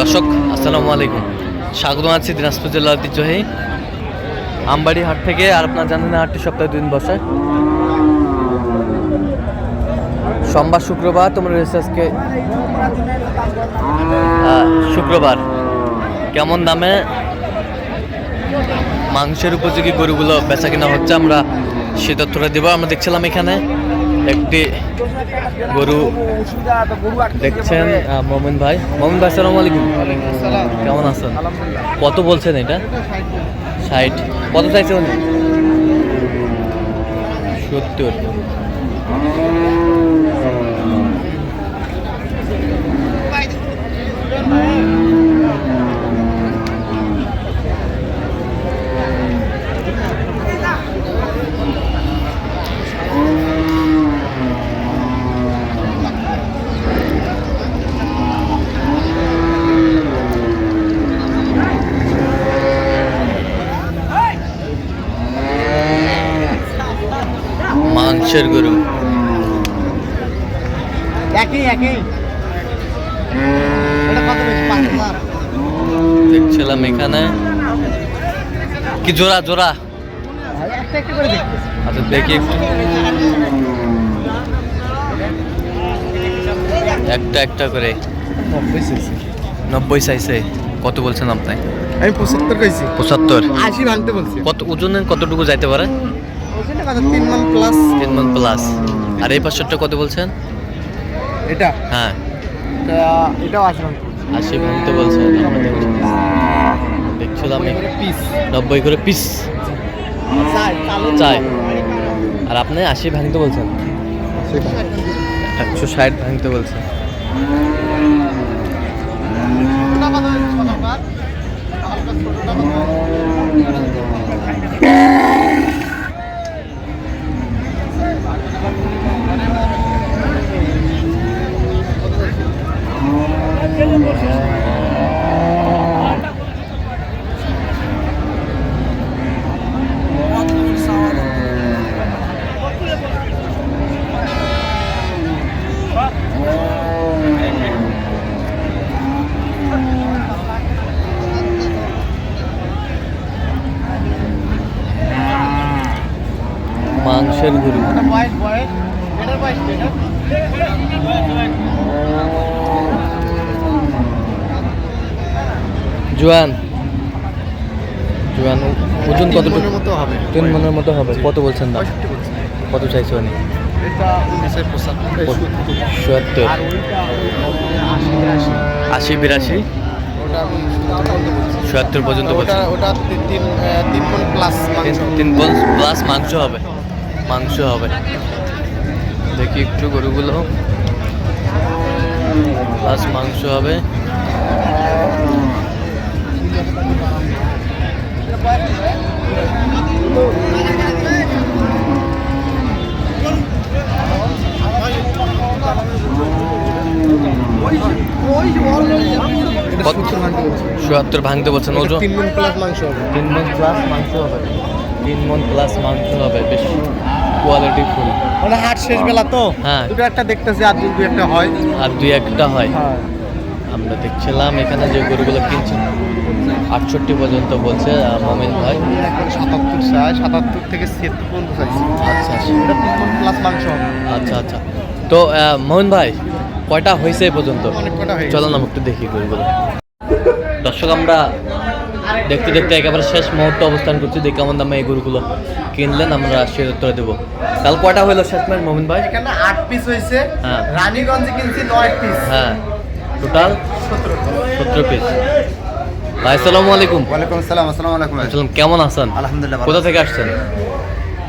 দর্শক, আসসালামু আলাইকুম। স্বাগত আছি দিনাজপুর জেলার ঐতিহ্যহী আমবাড়ি হাট থেকে, আর আপনার জানেন হাটটি সপ্তাহে দুদিন বসে। সোমবার, শুক্রবার, তোমরা রয়েছে আজকে শুক্রবার। কেমন দামে মাংসের উপযোগী গরুগুলো বেচা কিনা হচ্ছে, আমরা সে তথ্যটা দেবো। আমরা দেখছিলাম এখানে একটি গরু দেখছেন মোমিন ভাই। মোমিন ভাই সালাম আলাইকুম। কেমন আছেন? কত বলছেন এটা? ষাট। কত চাইছে উনি? সত্তর। মাংসের গরু। দেখছিলাম এখানে। কি জোড়া জোড়া? একটা একটা করে দেখতেছি আচ্ছা দেখি একটা। একটা করে। নব্বই চাইছে কত বলছেন আপনি? আমি পঁচাত্তর কইছি। পঁচাত্তর। আশি ভাঙতে বলছি। কত ওজনে কতটুকু যাইতে পারে? তিন মান প্লাস তিন মান প্লাস আর এই পাঁচশোটা কত বলছেন? এটা? হ্যাঁ। তা- এটাও আশি আশি ভাঙতে বলছেন দেখছি- দেখছিলাম পিস নব্বই করে পিস চাই আর আপনি আশি ভাঙতে বলছেন? একশো ষাট ভাঙতে বলছেন। মাংসের এটা? জোয়ান। জোয়ান ওজন মনের মতো হবে। তিন মনের মতো হবে। কত বলছেন দাম? কত চাইছে উনিশের সত্তর। আশি বিরাশি? আমি সত্তর পর্যন্ত ওটা ওটা তিন তিন প্লাস তিন- প্লাস মাংস হবে। মাংস হবে। দেখি একটু গরুগুলো। প্লাস মাংস হবে। চুয়াত্তর ভাঙতে বলছেন ওজন তিন মন প্লাস মাংস হবে। তিন মন প্লাস মাংস হবে। তিন মন প্লাস মাংস হবে বেশ কোয়ালিটি ফুল। মানে হাট শেষ বেলা তো? হ্যাঁ। দুটো একটা দেখতেছি আর দুটো একটা হয়। আর দুই একটা হয়। আমরা দেখছিলাম এখানে যে গরুগুলো কিনছে আটষট্টি পর্যন্ত বলছে মোমিন ভাই। সাতাত্তর চাই সাতাত্তর থেকে ছিয়াত্তর পর্যন্ত চাইছি। আচ্ছা আচ্ছা। এটা তিন মন প্লাস মাংস আচ্ছা আচ্ছা। তো মোহন ভাই কয়টা হয়েছে এই পর্যন্ত। চলো না একটু দেখি গরুগুলো। দর্শক আমরা দেখতে দেখতে একেবারে শেষ মুহূর্তে অবস্থান করছি। দেখি কেমন দামে এই গরুগুলো কিনলেন আমরা সে উত্তর দেবো। তাহলে কয়টা হইল শেষ ম্যাচ মোমিন ভাই? এখানে আট পিস হয়েছে হ্যাঁ। রানীগঞ্জে কিনছি নয় পিস হ্যাঁ। টোটাল সতেরো পিস ভাই আসসালামু আলাইকুম। ওয়ালাইকুম আসসালাম আসসালামু আলাইকুম আসসালাম কেমন আছেন? আলহামদুলিল্লাহ কোথা থেকে আসছেন?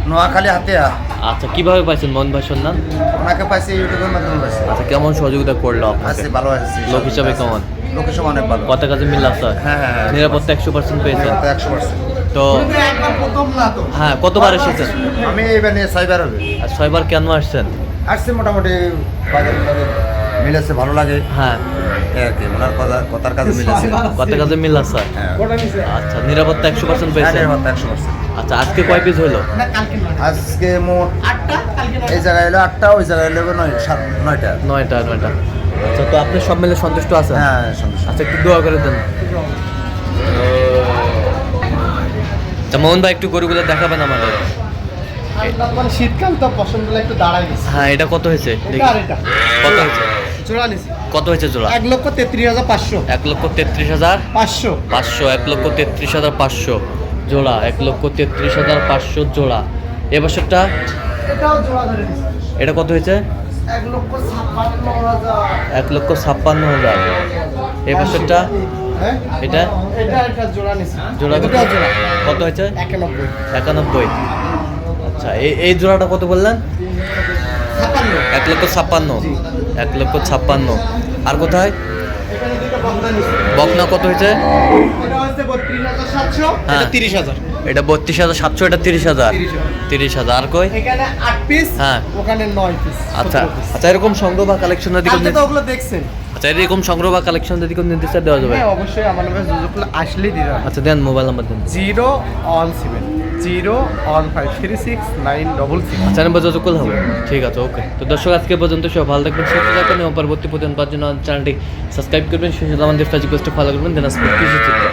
নোয়াখালী হাতিয়া। আচ্ছা কীভাবে পাইছেন মোহন ভাই সন্ধান ওনাকে পাইছি ইউটিউবের মাধ্যমে পাইছি। আচ্ছা কেমন সহযোগিতা করল আছি ভালো আছি লোক হিসাবে কেমন? লোকেশন অনেক ভালো। কত কাজে মিল আছে? হ্যাঁ হ্যাঁ হ্যাঁ নিরাপত্তা একশো পার্সেন্ট পেয়েছেন একশো পার্সেন্ট। তো একবার প্রথম না তো। হ্যাঁ কতবার এসেছেন? আমি এবার নিয়ে সাইবার হবে। আর ছয়বার কেন আসছেন? আসছি মোটামুটি মিলেছে ভালো লাগে। হ্যাঁ। আর কি ওনার কথা কথার কাছে মিলেছে। কত কাজে মিল আছে? হ্যাঁ। আচ্ছা নিরাপত্তা একশো পার্সেন্ট পেয়েছেন একশো পার্সেন্ট। আচ্ছা আজকে কয় পিস হইল না কালকে নয়। আজকে মোট আটটা এই জায়গায় এলো আটটা ওই জায়গায় নয় সাত নয়টা। নয়টা নয়টা। আচ্ছা তো আপনি সব মিলে সন্তুষ্ট আছেন? হ্যাঁ সন্তুষ্ট। আচ্ছা একটু দোয়া করে দেন। তা মোহন ভাই একটু গরুগুলো দেখাবেন আমাদের। মানে শীতকাল তো পছন্দ একটু দাঁড়াই হ্যাঁ এটা কত হয়েছে? দেখি। এটা আর এটা। কত হয়েছে? জোড়া নিছি কত হয়েছে জোড়া এক লক্ষ তেত্রিশ হাজার পাঁচশো। এক লক্ষ তেত্রিশ হাজার পাঁচশো। পাঁচশো এক লক্ষ তেত্রিশ হাজার পাঁচশো জোড়া এক লক্ষ তেত্রিশ হাজার পাঁচশো জোড়া। এ বছরটা? এটাও জোড়া ধরে এটা কত হয়েছে? এক লক্ষ ছাপ্পান্ন হাজার। এই বছরটা? হ্যাঁ? এটা? জোড়া কত? হয়েছে? একানব্বই। আচ্ছা এই এই জোড়াটা কত বললেন? এক লক্ষ ছাপ্পান্ন। এক লক্ষ ছাপ্পান্ন। আর কোথায়? বকনা কত হয়েছে? হ্যাঁ। এটা তিরিশ হাজার। এটা বত্রিশ হাজার সাতশো এটা তিরিশ হাজার। তিরিশ হাজার। আর কই? এখানে আট পিস হ্যাঁ। ওখানে নয় পিস আচ্ছা আচ্ছা এরকম সংগ্রহ বা কালেকশন যদি তো ওগুলো দেখছেন। আচ্ছা এরকম সংগ্রহ বা কালেকশন যদি কোনো নির্দিষ্ট দেওয়া যাবে। হ্যাঁ অবশ্যই আমার যোগাযোগ আসলেই দিতে আচ্ছা দেন মোবাইল নাম্বার দেন। Zero one seven. Zero one five three six nine double six. আচ্ছা হবে। ঠিক আছে, ওকে। তো দর্শক, আজকে পর্যন্ত সব ভালো থাকবেন, সুস্থ থাকবেন এবং পরবর্তী পর্যন্ত জন্য চ্যানেলটি সাবস্ক্রাইব করবেন। সাথে আমাদের ফেসবুক ফলো করবেন। দেন আসবেন